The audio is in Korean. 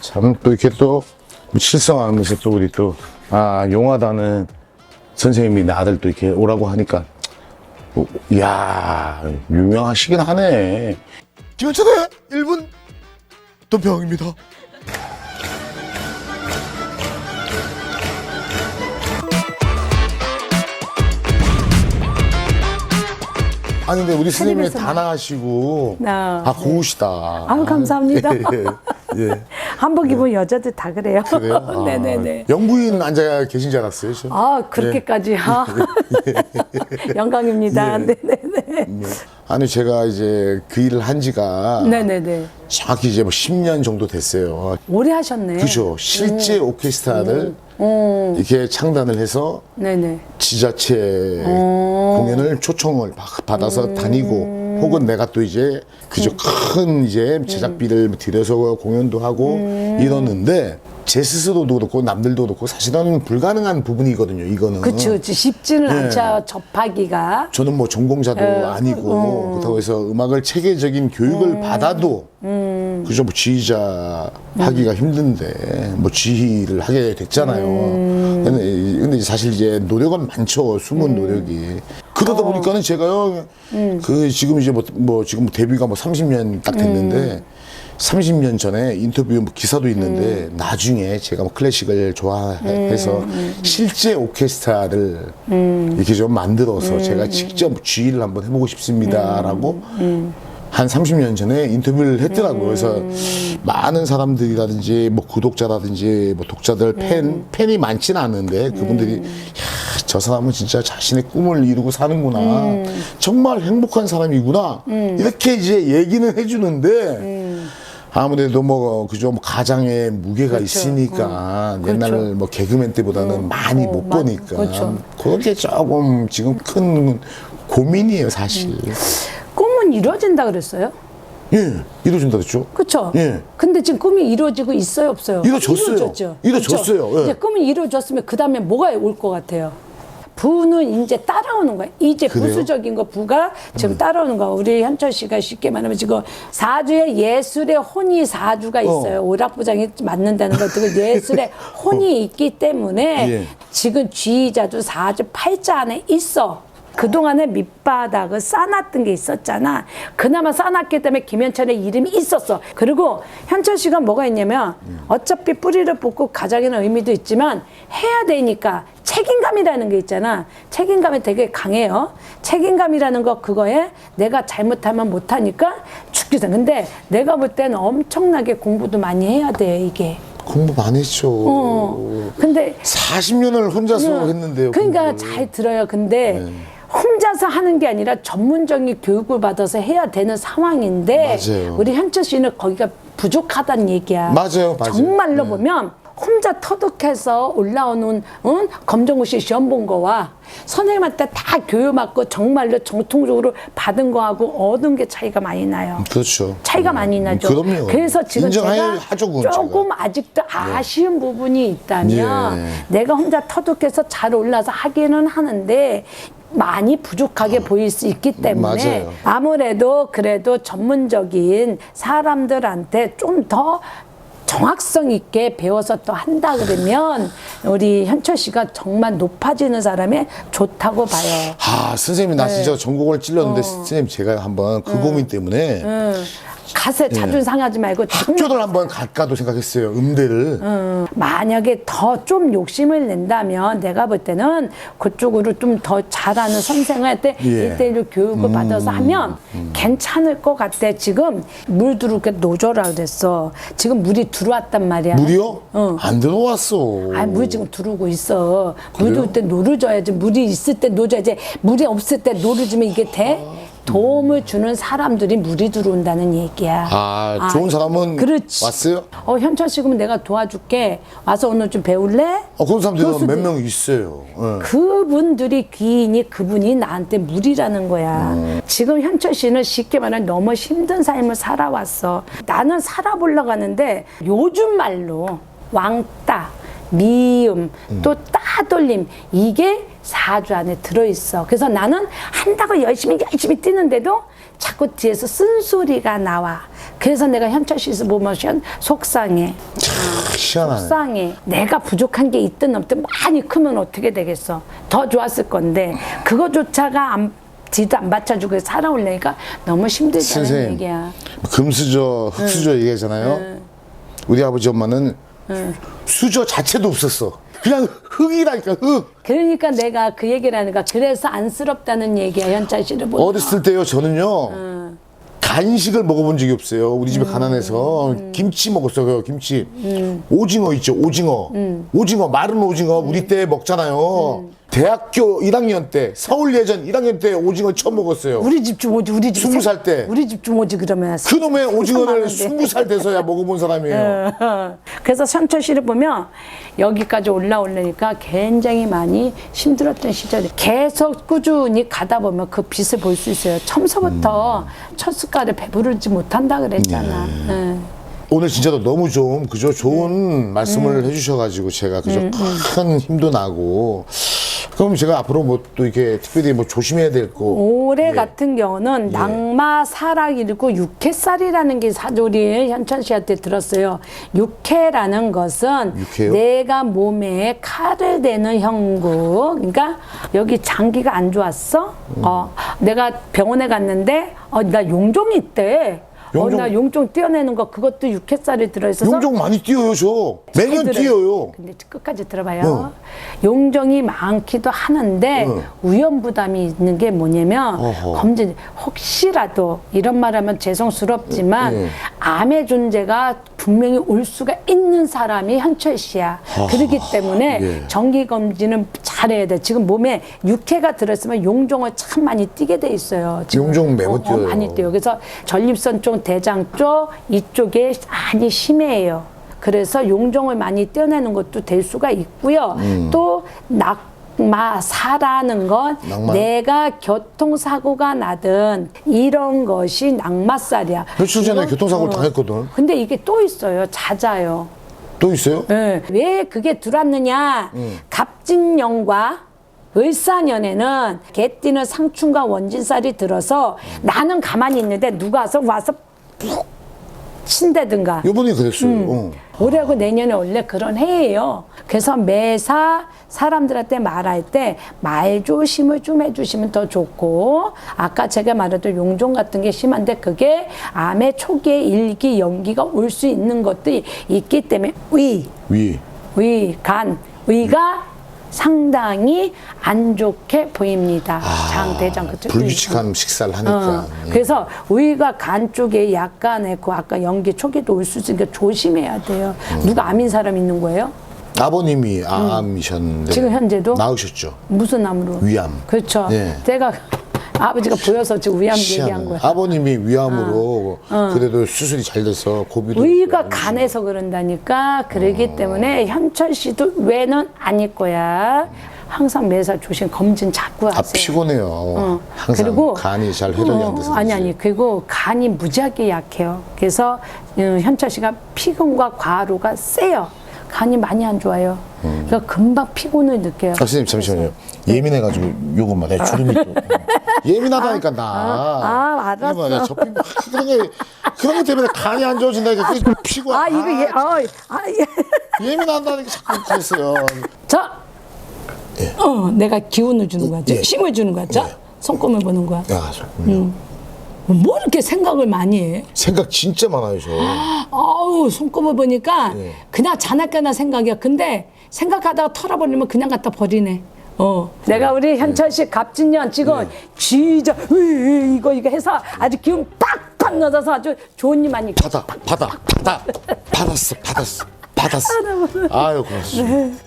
참 또 이렇게 또 칠성하면서 또 우리 또 아 용하다는 선생님이 내 아들 또 이렇게 오라고 하니까 어, 이야 유명하시긴 하네 김현철의 1분 돈평입니다. 아니 근데 우리 선생님이 텔레비전. 단아하시고 아, 아 고우시다 아유, 감사합니다. 예, 예. 한복 입은 여자들 다 그래요. 그래요? 아, 네네네. 영부인 앉아 계신 줄 알았어요 저. 아, 그렇게까지. 아. 영광입니다. 예. 네네네. 아니 제가 이제 그 일을 한 지가 네네네. 정확히 이제 뭐 10년 정도 됐어요 오래 하셨네. 그죠 실제 오케스트라를 이렇게 창단을 해서 네네. 지자체 공연을 초청을 받- 받아서 다니고 혹은 내가 또 이제 그저 큰 이제 제작비를 들여서 공연도 하고 이러는데 제 스스로도 그렇고 남들도 그렇고 사실은 불가능한 부분이거든요 이거는 그치, 그치. 쉽지는 네. 않죠. 접하기가. 저는 뭐 전공자도 아니고 그렇다고 해서 음악을 체계적인 교육을 받아도 그저 뭐 지휘자 하기가 힘든데 뭐 지휘를 하게 됐잖아요. 근데, 근데 사실 이제 노력은 많죠. 숨은 노력이. 그러다 보니까는 제가요 그 지금 이제 뭐, 뭐 지금 데뷔가 뭐 30년 딱 됐는데 30년 전에 인터뷰 뭐 기사도 있는데 나중에 제가 뭐 클래식을 좋아해서 실제 오케스트라를 이렇게 좀 만들어서 제가 직접 지휘를 한번 해보고 싶습니다라고 한 30년 전에 인터뷰를 했더라고요. 그래서 많은 사람들이라든지 뭐 구독자라든지 뭐 독자들 팬 팬이 많지는 않은데 그분들이 야, 저 사람은 진짜 자신의 꿈을 이루고 사는구나. 정말 행복한 사람이구나. 이렇게 이제 얘기는 해주는데 아무래도 뭐 그죠? 뭐 가장에 무게가 있으니까 옛날 뭐 개그맨 때보다는 많이 못 많- 보니까 그렇죠. 그게 조금 지금 큰 고민이에요 사실. 꿈은 이루어진다 그랬어요? 예, 이루어진다 그랬죠. 그쵸? 예. 근데 지금 꿈이 이루어지고 있어요, 없어요? 이루어졌어요. 이루어졌죠. 이루어졌어요. 그쵸? 예. 이제 꿈이 이루어졌으면 그 다음에 뭐가 올 것 같아요? 부는 이제 따라오는 거야. 이제 그래요? 음. 부수적인 거 부가 지금 따라오는 거야. 우리 현철 씨가 쉽게 말하면 지금 사주에 예술의 혼이 사주가 있어요. 오락부장이 맞는다는 것도 그 예술의 혼이 있기 때문에 예. 지금 쥐자도 사주 팔자 안에 있어. 그동안에 밑바닥을 쌓아놨던 게 있었잖아. 그나마 쌓아놨기 때문에 김현철의 이름이 있었어. 그리고 현철 씨가 뭐가 있냐면 어차피 뿌리를 뽑고 가장에는 의미도 있지만 해야 되니까 책임감이라는 게 있잖아. 책임감이 되게 강해요. 책임감이라는 거 그거에 내가 잘못하면 못하니까 죽기도. 근데 내가 볼 때는 엄청나게 공부도 많이 해야 돼, 이게. 공부 많이 했죠. 어. 근데 40년을 혼자서 했는데요. 그러니까 공부를. 잘 들어요. 근데 네. 혼자서 하는 게 아니라 전문적인 교육을 받아서 해야 되는 상황인데 맞아요. 우리 현철 씨는 거기가 부족하다는 얘기야. 맞아요, 맞아요. 정말로 네. 보면 혼자 터득해서 올라오는 응? 검정고시 시험 본 거와 선생님한테 다 교육 받고 정말로 정통적으로 받은 거하고 얻은 게 차이가 많이 나요. 그렇죠. 차이가 많이 나죠. 그럼요. 그래서 지금 제가 하죠, 조금 아직도 아쉬운 부분이 있다면 예. 내가 혼자 터득해서 잘 올라서 하기는 하는데 많이 부족하게 보일 수 있기 때문에 아. 맞아요. 아무래도 그래도 전문적인 사람들한테 좀더 정확성 있게 배워서 또 한다 그러면 우리 현철 씨가 정말 높아지는 사람이 좋다고 봐요. 아 선생님이 나 네. 진짜 전곡을 찔렀는데 어. 선생님 제가 한번 그 고민 때문에 가세 자존 상하지 말고 학교를 한번 갈까도 생각했어요. 음대를. 음, 만약에 더 좀 욕심을 낸다면 내가 볼 때는 그쪽으로 좀 더 잘하는 선생한테 예. 일대일로 교육을 받아서 하면 괜찮을 것 같아. 지금 물 들어오게 노조라 그랬어. 지금 물이 들어왔단 말이야. 물이요? 응. 안 들어왔어. 아, 물이 지금 들어오고 있어. 물 그래요? 들어올 때 노를 줘야지. 물이 있을 때 노줘야지. 물이 없을 때 노를 주면 이게 돼? 도움을 주는 사람들이 물이 들어온다는 얘기야. 아, 좋은 사람은 그렇지. 왔어요? 어, 현철 씨 그럼 내가 도와줄게. 와서 오늘 좀 배울래? 어, 그런 사람들은 교수들. 몇명 있어요. 예. 그분들이 귀인이 그분이 나한테 물이라는 거야. 지금 현철 씨는 쉽게 말하면 너무 힘든 삶을 살아왔어. 나는 살아보려고 하는데 요즘 말로 왕따, 미움, 또 따돌림 이게 사주 안에 들어있어. 그래서 나는 한다고 열심히 열심히 뛰는데도 자꾸 뒤에서 쓴소리가 나와. 그래서 내가 현철 씨에서 보면 속상해. 희한하네. 속상해. 내가 부족한 게 있든 없든 많이 크면 어떻게 되겠어. 더 좋았을 건데 그거조차가 안, 뒤도 안 받쳐주고 살아올려니까 너무 힘들다는 선생님 얘기야. 금수저 흙수저 얘기하잖아요. 우리 아버지 엄마는 수저 자체도 없었어. 그냥 흙이라니까 흙. 그러니까 내가 그 얘기를 하니까 그래서 안쓰럽다는 얘기야 현철 씨를 보면. 어렸을 때요 저는요 간식을 먹어본 적이 없어요. 우리 집에 가난해서 김치 먹었어요. 김치 오징어 있죠 오징어 오징어 마른 오징어 우리 때 먹잖아요. 대학교 1학년 때 서울 예전 1학년 때 오징어 처음 먹었어요. 우리 집 좀 오지 우리 집 스무 생- 살 때. 우리 집 좀 오지 그러면 그놈의 오징어를 많은데. 스무 살 돼서야 먹어본 사람이에요. 어. 그래서 씨를 보면 여기까지 올라오려니까 굉장히 많이 힘들었던 시절이 계속 꾸준히 가다 보면 그 빛을 볼 수 있어요. 처음서부터 첫 숟갈에 배부르지 못한다 그랬잖아. 예. 오늘 진짜로 너무 좀 그죠 좋은 음. 말씀을 해주셔가지고 제가 그죠 큰 힘도 나고 그럼 제가 앞으로 뭐 또 이렇게 특별히 뭐 조심해야 될 거 올해 예. 같은 경우는 낙마 사락이고 육해살이라는 게 사조리 현천 씨한테 들었어요. 육해라는 것은 육해요? 내가 몸에 칼을 대는 형국. 그러니까 여기 장기가 안 좋았어. 음. 어, 내가 병원에 갔는데 어, 나 용종이 있대. 용종? 어, 나 용종 띄어내는 거 그것도 육해살이 들어있어서 용종 많이 뛰어요 저 매년 들어요. 뛰어요 근데 끝까지 들어봐요. 어. 용종이 많기도 하는데 어. 위험 부담이 있는 게 뭐냐면 어허. 검진 혹시라도 이런 말하면 죄송스럽지만 예. 암의 존재가 분명히 올 수가 있는 사람이 현철 씨야. 그렇기 때문에 예. 정기 검진은 잘해야 돼. 지금 몸에 육해가 들었으면 용종을 참 많이 띄게 돼 있어요. 지금. 용종 매우 뛰어요. 많이 뛰어요. 그래서 전립선 쪽, 대장 쪽 이쪽에 많이 심해요. 그래서 용종을 많이 떼어내는 것도 될 수가 있고요. 음. 또 낙 마사라는 건 낙마? 내가 교통사고가 나든 이런 것이 낙마살이야. 며칠 전에 이건- 교통사고를 어. 당했거든 근데 이게 또 있어요. 잦아요. 또 있어요? 예. 왜 그게 들어왔느냐? 갑진년과 을사년에는 개띠는 상충과 원진살이 들어서 나는 가만히 있는데 누가 와서 와서 푹 친다든가. 요번에 그랬어요 음. 어. 올해하고 내년에 원래 그런 해예요. 그래서 매사 사람들한테 말할 때 말 조심을 좀 해주시면 더 좋고 아까 제가 말했던 용종 같은 게 심한데 그게 암의 초기에 일기 연기가 올 수 있는 것도 있기 때문에 위. 위. 위, 간, 위가 상당히 안 좋게 보입니다. 장, 대장 그쪽. 아, 불규칙한 식사를 하니까 예. 그래서 위가 간 쪽에 약간의 그 아까 연기 초기도 올 수 있으니까 조심해야 돼요. 음. 누가 암인 사람 있는 거예요? 아버님이 암이셨는데 지금 현재도? 나으셨죠 무슨 암으로? 위암 그렇죠. 예. 제가 아버지가 보여서 지금 위암 얘기한. 거야. 아버님이 위암으로 그래도 수술이 잘 돼서 고비도 위가 간에서 그런다니까 그러기 때문에 현철 씨도 왜는 아닐 거야. 항상 매사 조심 검진 자꾸 하세요. 아 피곤해요 항상 그리고 간이 잘 회복이 안 돼서 아니. 아니 그리고 간이 무지하게 약해요. 그래서 음, 현철 씨가 피곤과 과로가 세요. 간이 많이 안 좋아요. 그러니까 금방 피곤을 느껴요. 아, 선생님 잠시만요. 예민해가지고 요것만 내 주름이 또 예민하다니까 나. 아, 알았어. 이거 봐, 저 피- 그런 게 그런 것 때문에 간이 안 좋아진다니까 그게 피고. 아 이거 예, 어, 아, 예. 예민하다니까 자꾸 그랬어요. 자, 어, 내가 기운을 주는 거야. 예. 힘을 주는 거야. 자, 예. 손금을 보는 거야. 야, 저, 뭐 이렇게 생각을 많이 해? 생각 진짜 많아요 저. 아우 손꼽아 보니까 예. 그냥 자나까나 생각이야. 근데 생각하다가 털어버리면 그냥 갖다 버리네. 어. 내가 우리 현철 씨 갑진년 지금 쥐자 으이, 이거 이거 해서 아주 기운 팍팍 넣어서 아주 좋은 일 많이. 받아, 받아, 받아, 받았어, 받았어, 받았어. 아유 고맙습니다.